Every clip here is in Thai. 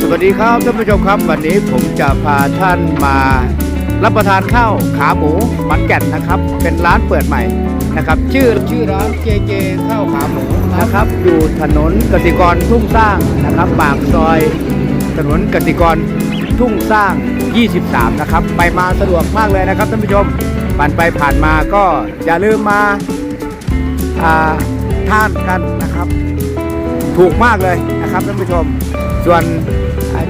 สวัสดีครับท่านผู้ชมครับ วันนี้ผมจะพาท่านมารับประทานข้าวขาหมูมันแก่นนะครับ เป็นร้านเปิดใหม่นะครับ ชื่อชื่อร้านเจเจข้าวขาหมูนะครับ อยู่ถนนกสิกรทุ่งสร้างนะครับปากซอย ถนนกสิกรทุ่งสร้าง 23 นะครับ ไปมาสะดวกมากเลยนะครับท่านผู้ชมผ่านไปผ่านมาก็อย่าลืมมาทานกันนะครับ ถูกมากเลยนะครับท่านผู้ชมส่วน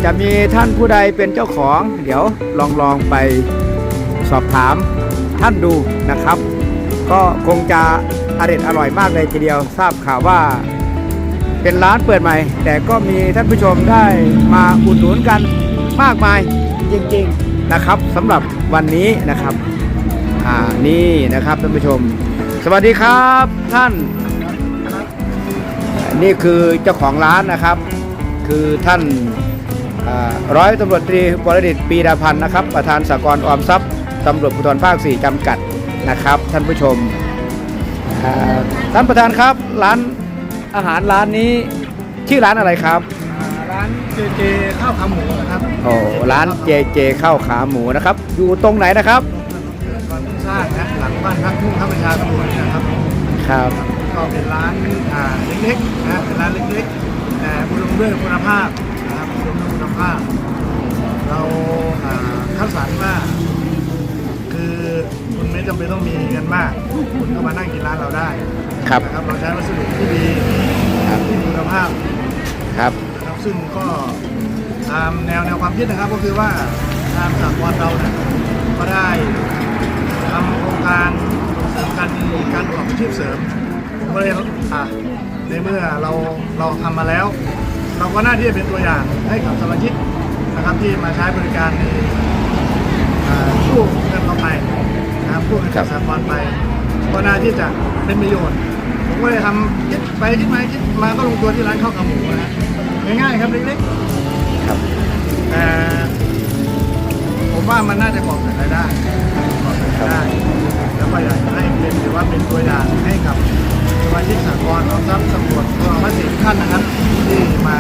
จะมีท่านผู้ใดเป็นเจ้าของ เดี๋ยวลองลองไปสอบถามท่านดูนะครับ ก็คงจะอร่อยอร่อยมากเลยทีเดียวทราบข่าวว่าเป็นร้านเปิดใหม่ แต่ก็มีท่านผู้ชมได้มาอุดหนุนกันมากมายจริงๆนะครับสำหรับวันนี้นะครับอ่านี่นะครับท่านผู้ชม สวัสดีครับท่าน นี่คือเจ้าของร้านนะครับ คือท่าน ร้อยตำรวจตรีบรดิตปีดาพันธ์นะครับ ประธานสากลออมทรัพย์ตำรวจภูธรภาค 4จำกัดนะครับ ท่านผู้ชมอ่าท่านประธานครับร้านอาหารร้านนี้ชื่อร้านอะไรครับอ่าร้านเจเจข้าวขาหมูนะครับโอ้ร้านเจเจข้าวขาหมูนะครับ อยู่ตรงไหนนะครับก่อนสร้างนะหลังบ้านพักทุ่งข้าประชาตำรวจนะครับครับก็เป็นร้านอ่าเล็กๆนะเป็นร้านเล็กๆแต่อุดมด้วยคุณภาพ ภาพ เราอ่าคัดสรรว่า คือคุณไม่จำเป็นต้องมีเงินมาก คุณก็มานั่งกินร้านเราได้ครับนะครับเราใช้วัสดุที่ดีครับที่มีคุณภาพครับนะครับซึ่งก็ตามแนวแนวความคิดนะครับก็คือว่าทางสากลเราเนี่ยก็ได้ทำโครงการส่งเสริมการการประกอบอาชีพเสริมผมก็เลยอะในเมื่อเราเราทำมาแล้ว เราก็น่าที่จะเป็นตัวอย่างให้กับสมาชิกนะครับที่มาใช้บริการในอ่าผู้เงินเราไปนะครับผู้เงินครัจากบสากลไป ก็น่าที่จะเป็นประโยชน์ผมก็เลยทำคิดไปคิดมาคิดมาก็ลงตัวที่ร้านข้าวขาหมูนะง่ายๆครับเล็กครับๆแต่ผมว่ามันน่าจะก่อเกิดรายได้ก่อเกิดรายได้แล้วก็อยากจะให้เป็นถือว่าเป็นตัวอย่างให้กับ สมาชิกสากลออมทรัพย์ตำรวจตัวมาสิท่านนะครับ ที่มา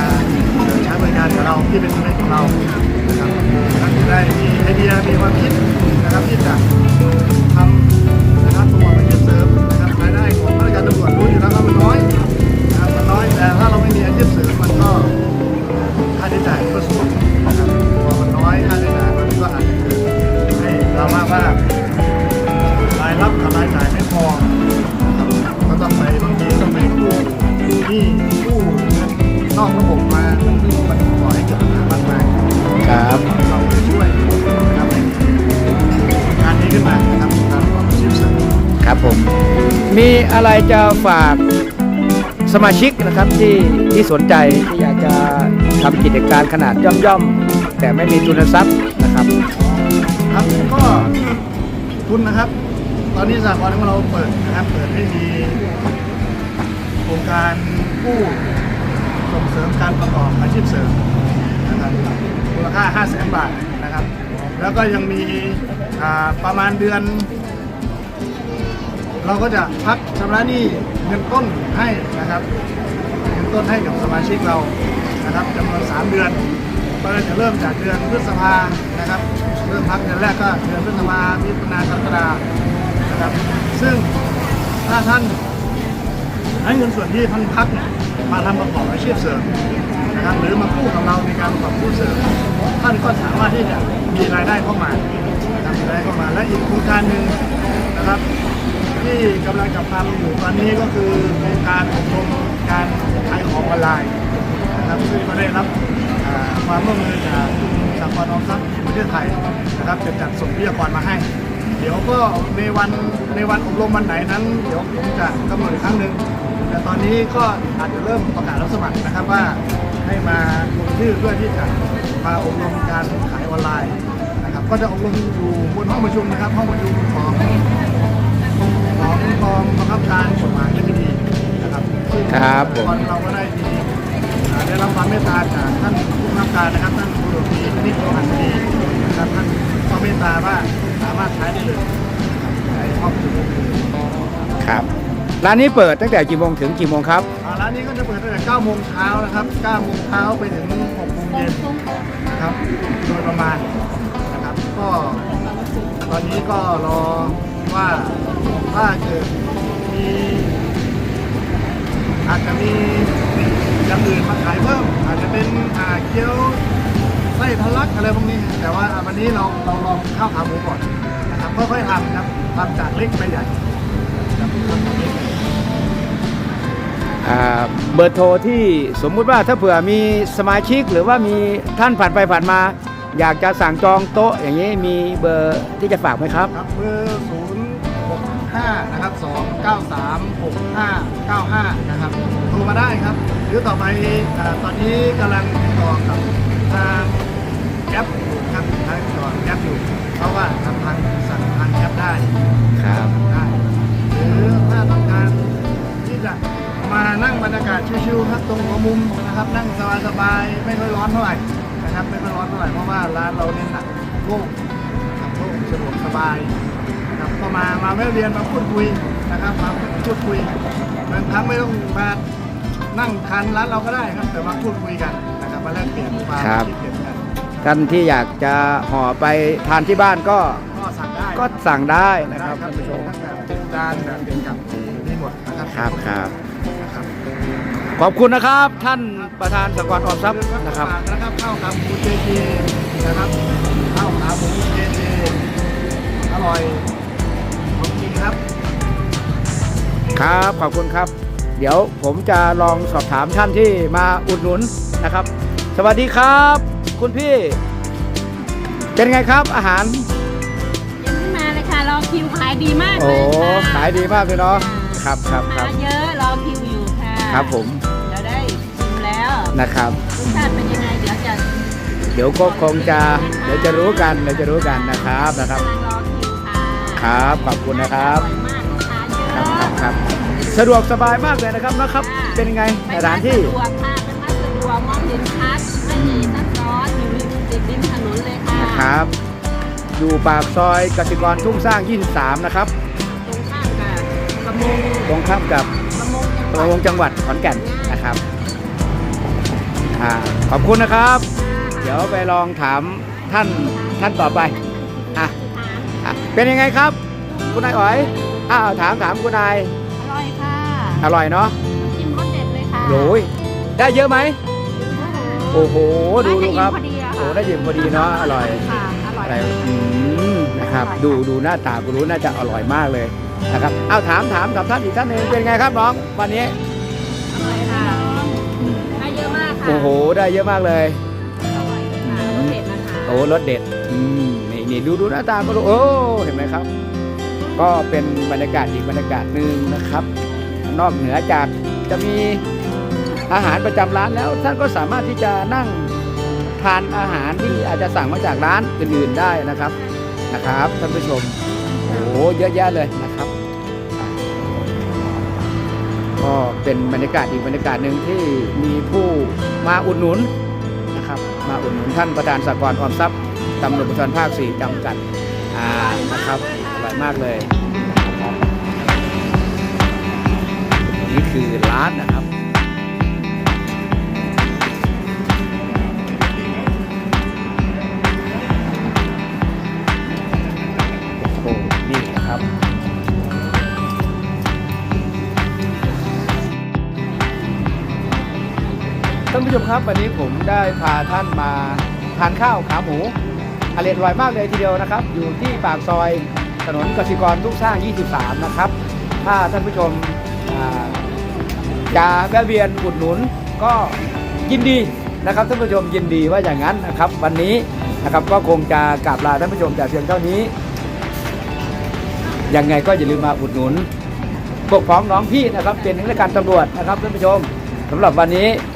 ใช้บริการกับเราที่เป็นสมาชิกของเรานะครับท่านจะได้มีไอเดียมีความคิดนะครับที่จะทำนะครับประกอบอาชีพเสริมนะครับรายได้ของข้าราชการตำรวจรู้อยู่แล้วว่ามันน้อยนะครับมันน้อยแต่ถ้าเราไม่มีอาชีพเสริมมันก็ค่าใช้จ่ายก็สูงนะครับพอมันน้อยค่าใช้จ่ายมันก็อาจจะเกิดให้เรามากว่ารายรับกับรายจ่าย ครับเราจะช่วยนะครับให้งานนี้ขึ้นมานะครับการประกอบอาชีพเสริมครับผม มีอะไรจะฝากสมาชิกนะครับที่ที่สนใจที่อยากจะทำกิจการขนาดย่อมๆ แต่ไม่มีทุนทรัพย์นะครับ ครับก็ทุนนะครับ ตอนนี้สากลของเราเปิดนะครับ เปิดให้มีโครงการกู้ส่งเสริมการประกอบอาชีพเสริม มูลค่า 5 0 0แสนบาทนะครับ แล้วก็ยังมีประมาณเดือน เราก็จะพักชำระหนี้เงินต้นให้นะครับเงินต้นให้กับสมาชิกเรานะครับจำนวน 3 เดือนก็จะเริ่มจากเดือนพฤษภานะครับเริ่มพักเดือนแรกก็เดือนพฤษภามิถุนากรกฎานะครับ ซึ่งถ้าท่านให้เงินส่วนที่ท่านพักเนี่ยมาทำประกอบอาชีพเสริมนะครับหรือมากู้กับเราในการประกอบอาชีพเสริมานก็สามารถที่จะมีรายได้เข้ามานะครับมีรายได้เข้ามา และอีกโครงการหนึ่งนะครับ ที่กำลังจะทำอยู่ตอนนี้ก็คือโครงการอบรมการขายของออนไลน์นะครับซึ่งก็ได้รับความร่วมมือจากสากลออมทรัพย์ประเทศไทยนะครับจะจัดส่งวิทยากรมาให้ เดี๋ยวก็ในวันในวันอบรมวันไหนนั้น เดี๋ยวผมจะกำหนดอีกครั้งหนึ่งแต่ตอนนี้ก็อาจจะเริ่มประกาศรับสมัครนะครับว่าให้มาลงชื่อเพื่อที่จะ มาอบรมการขายออนไลน์นะครับ ก็จะอบรมอยู่บนห้องประชุมนะครับ ห้องประชุมของของกองบังคับการกฎหมายและคดีนะครับซึ่งครับผมตอนเราก็ได้มีอ่าได้รับความเมตตาจากท่านผู้บังคับการนะครับท่านผู้ตรวจดีนิติหันดีนะครับท่านความเมตตาว่าสามารถใช้ได้เลยนะครับในห้องประชุมครับ ร้านนี้เปิดตั้งแต่กี่โมงถึงกี่โมงครับอ่าร้านนี้ก็จะเปิดตั้งแต่9โมงเช้านะครับ9โมงเช้าไปถึง6โมงเย็นนะครับโดยประมาณนะครับ ก็ตอนนี้ก็รอว่าถ้าเกิดมีอาจจะมีอย่างอื่นมาขายเพิ่มอาจจะเป็นอ่าเกี๊ยวไส้ทะลักอะไรพวกนี้ แต่ว่าวันนี้เราเราลองข้าวขาหมูก่อนนะครับค่อยๆทำครับทำจากเล็กไปใหญ่ครับ เบอร์โทรที่สมมุติว่าถ้าเผื่อมีสมาชิกหรือว่ามีท่านผ่านไปผ่านมา อยากจะสั่งจองโต๊ะอย่างนี้มีเบอร์ที่จะฝากไหมครับ ครับเบอร์ 0 6 5 นะครับ 2 9 3 6 5 9 5 นะครับโทรมาได้ครับ หรือต่อไปอาตอนนี้กำลังติดต่อกับทางแอปอยู่ครับทางติดต่อแอปอยู่เพราะว่าทำทางพัง ชิวๆครับตรงหัวมุมนะครับนั่งสบายๆไม่ค่อยร้อนเท่าไหร่นะครับไม่ค่อยร้อนเท่าไหร่เพราะว่าร้านเราเน้นหนักโล่งนะครับโล่งสะดวกสบายนะครับก็มามาแวะเวียนมาพูดคุยนะครับมาพูดคุยบางครั้งไม่ต้องมานั่งทานร้านเราก็ได้ครับแต่มาพูดคุยกันนะครับมาแลกเปลี่ยนความครับ คิดเห็นกันท่านที่อยากจะห่อไปทานที่บ้านก็ก็สั่งได้ก็สั่งได้นะนะคครัรับบท่านท่านผู้ผู้ชชมมแบบเป็นจานแบบเป็นกับมีหมดนะครับ ครับครับนะครับ ขอบคุณนะครับ ท่านประธานสกรออมทรัพย์นะครับฝากนะครับข้าวขาหมูเจเจนะครับข้าวขาหมูเจเจอร่อยของจริงครับ ครับขอบคุณครับ เดี๋ยวผมจะลองสอบถามท่านที่มาอุดหนุนนะครับ สวัสดีครับ คุณพี่ เป็นไงครับอาหารยังไม่มาเลยค่ะรอคิวขายดีมากโอ้เลยค่ะขายดีมากเลยเนาะครับครับคมารับเยอะรอคิวอยู่ค่ะ ครับผม นะครับรสชาติเป็นยังไงเดี๋ยวจะเดี๋ยวก็คงจะเดี๋ยวจะรู้กันเดี๋ยวจะรู้กันนะครับนะครับ กำลังรอคิวค่ะครับขอบคุณนะครับอร่อยมากลูกค้าเยครับอะครับครับสะดวกสบายมากเลยนะครับนะครับ เป็นยังไงสถานที่ไม่ว่สะดวกค่ะเป็นมาสะดวกมองเห็นชัดไม่มีซับซ้อนอยู่ติดริมถนนเลยค่ะนะครับ อยู่ปากซอยกสิกรทุ่งสร้าง 23 นะครับ ตรงข้ามกับประมงตรงข้ามกับประมงจังหวัดประมงจังหวัดขอนแก่นนะครับ อ่าขอบคุณนะครับ เดี๋ยวไปลองถามท่านท่านต่อไปอะอะเป็นยังไงครับ คุณนายอ๋อยอ้าวถามถามคุณนายอร่อยค่ะอร่อยเนาะกินรสเด็ดเลยค่ะโอ้ยได้เยอะไหมโอ้โหโอ้โหดูดูครับได้ยินพอดีอะโอ้ค่ะได้ยินพอดีเนาะอร่อยค่ะอร่อยอะไรอืมนะครับอร่อยดูดูหน้าตากูรู้น่าจะอร่อยมากเลยนะครับเอาถามถามกับท่านอีกท่านหนึ่งเป็นไงครับน้องวันนี้ ค่ะโอ้โห ได้เยอะมากเลย อร่อยค่ะรสเด็ดนะคะโอ้รสเด็ด อืม นี่นี่ดูดูหน้าตาก็รู้โอ้ เห็นไหมครับ ก็เป็นบรรยากาศอีกบรรยากาศหนึ่งนะครับ นอกเหนือจากจะมีอาหารประจำร้านแล้ว ท่านก็สามารถที่จะนั่งทานอาหารที่อาจจะสั่งมาจากร้านอื่นๆได้นะครับ นะครับท่านผู้ชม โอ้เยอะแยะเลยนะครับ เป็นบรรยากาศอีกบรรยากาศหนึ่งที่มีผู้มาอุดหนุนนะครับมาอุดหนุนท่านประธานสากลออมทรัพย์ตำรวจภูธรภาคสี่จำกัดอ่านะครับอร่อยมากเลย นี่คือร้านนะครับานผู้ชมครับวันนี้ผมได้พาท่านมาทานข้าวขาหมูอร่อยอร่อยมากเลยทีเดียวนะครับ อยู่ที่ปากซอยถนนกสิกรทุกสร้าง 23 นะครับ ถ้าท่านผู้ชมจะแวะเวียนอุดหนุนก็ยินดีนะครับท่านผู้ชมยินดีว่าอย่างนั้นนะครับ วันนี้นะครับก็คงจะกราบลาท่านผู้ชมแต่เพียงเท่านี้ ยังไงก็อย่าลืมมาอุดหนุนพวกพ้องน้องพี่นะครับเป็นนักการตำรวจนะครับท่านผู้ชมสำหรับวันนี้